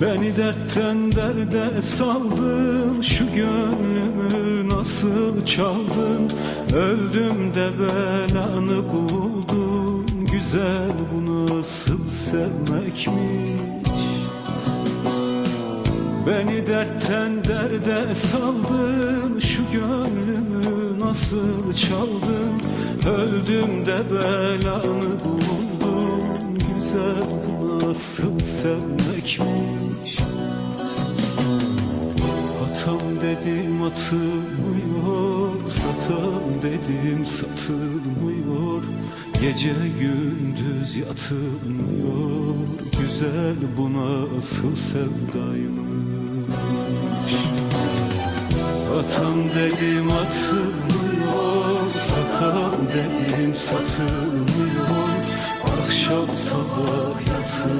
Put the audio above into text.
Beni dertten derde saldın Şu gönlümü nasıl çaldın? Öldüm de belanı buldun Güzel bu nasıl sevmekmiş? Beni dertten derde saldın Şu gönlümü nasıl çaldın? Öldüm de belanı buldun Güzel bu nasıl sevmekmiş Atam dedim atılmıyor Satam dedim satılmıyor. Gece gündüz yatılmıyor. Güzel bu nasıl sevdaymış. Atam dedim atılmıyor Satam dedim satılmıyor. Akşam sabah yatılmıyor